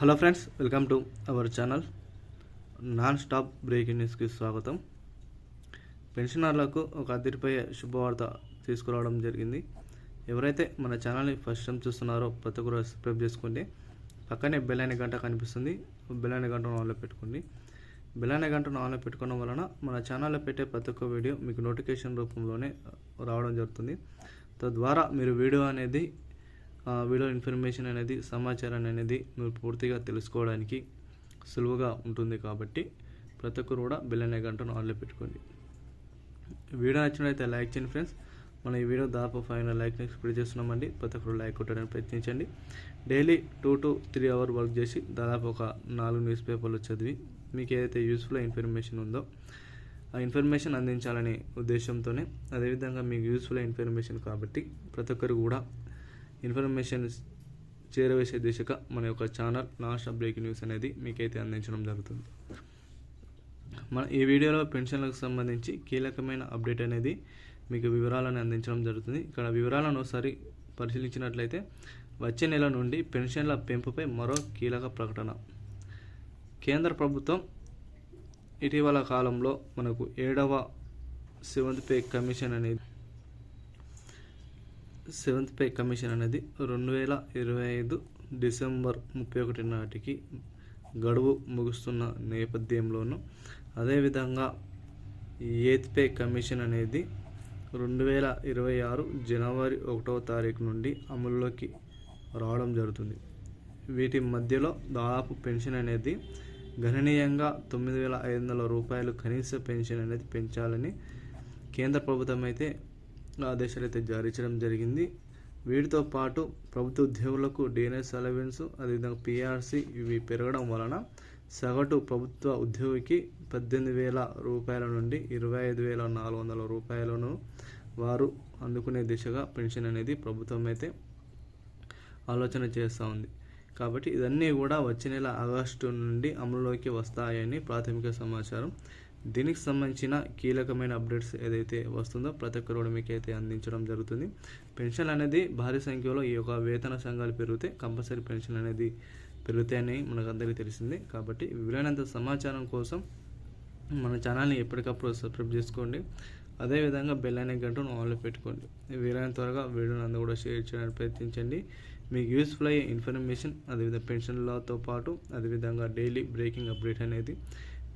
Hello friends welcome to our channel. Non stop breaking న్యూస్కి స్వాగతం. పెన్షనర్లకు ఒక అదిరిపోయే శుభవార్త తీసుకురావడం జరిగింది. ఎవరైతే మన ఛానల్ని ఫస్ట్ టైం చూస్తున్నారో ప్రతి ఒక్కరు సబ్స్క్రైబ్ చేసుకోండి. పక్కనే బెల్లైన గంట కనిపిస్తుంది. బెల్లైన గంటను ఆన్లో పెట్టుకోండి. బెల్లైన గంటను ఆన్లో పెట్టుకోవడం వలన మన ఛానల్లో పెట్టే ప్రతి ఒక్క వీడియో మీకు నోటిఫికేషన్ రూపంలోనే రావడం జరుగుతుంది. తద్వారా మీరు వీడియో అనేది వీడియో ఇన్ఫర్మేషన్ అనేది సమాచారం అనేది మీరు పూర్తిగా తెలుసుకోవడానికి సులువుగా ఉంటుంది కాబట్టి ప్రతి ఒక్కరు కూడా బెల్ అనే గంటను ఆన్లో పెట్టుకోండి. వీడియో నచ్చినట్లయితే లైక్ చేయండి ఫ్రెండ్స్. మనం ఈ వీడియో దాదాపు ఫైవ్ హండ్రెడ్ లైక్ స్ప్రెడ్ చేస్తున్నామండి. ప్రతి ఒక్కరు లైక్ కొట్టడానికి ప్రయత్నించండి. Daily two to three hour work చేసి దాదాపు ఒక నాలుగు న్యూస్ పేపర్లు చదివి మీకు ఏదైతే యూస్ఫుల్ ఇన్ఫర్మేషన్ ఉందో ఆ ఇన్ఫర్మేషన్ అందించాలనే ఉద్దేశంతోనే అదేవిధంగా మీకు యూస్ఫుల్ ఇన్ఫర్మేషన్ కాబట్టి ప్రతి ఒక్కరు కూడా ఇన్ఫర్మేషన్ చేరవేసే దిశగా మన యొక్క ఛానల్ లాస్ట్ బ్రేకింగ్ న్యూస్ అనేది మీకైతే అందించడం జరుగుతుంది. మన ఈ వీడియోలో పెన్షన్లకు సంబంధించి కీలకమైన అప్డేట్ అనేది మీకు వివరాలను అందించడం జరుగుతుంది. ఇక్కడ వివరాలను ఒకసారి పరిశీలించినట్లయితే వచ్చే నెల నుండి పెన్షన్ల పెంపుపై మరో కీలక ప్రకటన. కేంద్ర ప్రభుత్వం ఇటీవల కాలంలో మనకు ఏడవ సెవెంత్ పే కమిషన్ అనేది సెవెంత్ పే కమిషన్ అనేది రెండు వేల ఇరవై ఐదు డిసెంబర్ ముప్పై ఒకటి నాటికి గడువు ముగుస్తున్న నేపథ్యంలోనూ అదేవిధంగా ఎయిత్ పే కమిషన్ అనేది రెండు వేల ఇరవై ఆరు జనవరి ఒకటవ తారీఖు నుండి అమల్లోకి రావడం జరుగుతుంది. వీటి మధ్యలో దాదాపు పెన్షన్ అనేది గణనీయంగా తొమ్మిది వేల ఐదు వందల రూపాయలు కనీస పెన్షన్ అనేది పెంచాలని కేంద్ర ప్రభుత్వం అయితే ఆదేశాలు అయితే జారీ చేయడం జరిగింది. వీటితో పాటు ప్రభుత్వ ఉద్యోగులకు డిఎన్ఎస్ అలవెన్స్ అదేవిధంగా పిఆర్సి ఇవి పెరగడం వలన సగటు ప్రభుత్వ ఉద్యోగికి పద్దెనిమిది వేల రూపాయల నుండి ఇరవై ఐదు వేల నాలుగు వందల రూపాయలను వారు అందుకునే దిశగా పెన్షన్ అనేది ప్రభుత్వం అయితే ఆలోచన చేస్తూ ఉంది. కాబట్టి ఇవన్నీ కూడా వచ్చే నెల ఆగస్టు నుండి అమలులోకి వస్తాయని ప్రాథమిక సమాచారం. దీనికి సంబంధించిన కీలకమైన అప్డేట్స్ ఏదైతే వస్తుందో ప్రతి ఒక్కరు కూడా మీకు అయితే అందించడం జరుగుతుంది. పెన్షన్ అనేది భారీ సంఖ్యలో ఈ యొక్క వేతన సంఘాలు పెరిగితే కంపల్సరీ పెన్షన్ అనేది పెరుగుతాయని మనకు అందరికీ తెలిసింది. కాబట్టి వీలైనంత సమాచారం కోసం మన ఛానల్ని ఎప్పటికప్పుడు సబ్స్క్రైబ్ చేసుకోండి. అదేవిధంగా బెల్ అనే గంటను ఆన్లో పెట్టుకోండి. వీలైనంత త్వరగా వీడియోని అందరూ కూడా షేర్ చేయడానికి ప్రయత్నించండి. మీకు యూస్ఫుల్ అయ్యే ఇన్ఫర్మేషన్ అదేవిధంగా పెన్షన్లతో పాటు అదేవిధంగా డైలీ బ్రేకింగ్ అప్డేట్ అనేది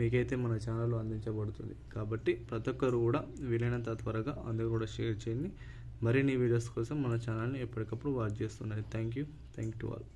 మీకైతే మన ఛానల్లో అందించబడుతుంది. కాబట్టి ప్రతి ఒక్కరు కూడా వీలైనంత త్వరగా అందరూ కూడా షేర్ చేయండి. మరిన్ని వీడియోస్ కోసం మన ఛానల్ని ఎప్పటికప్పుడు వాచ్ చేస్తున్నారు thank you. Thank to all.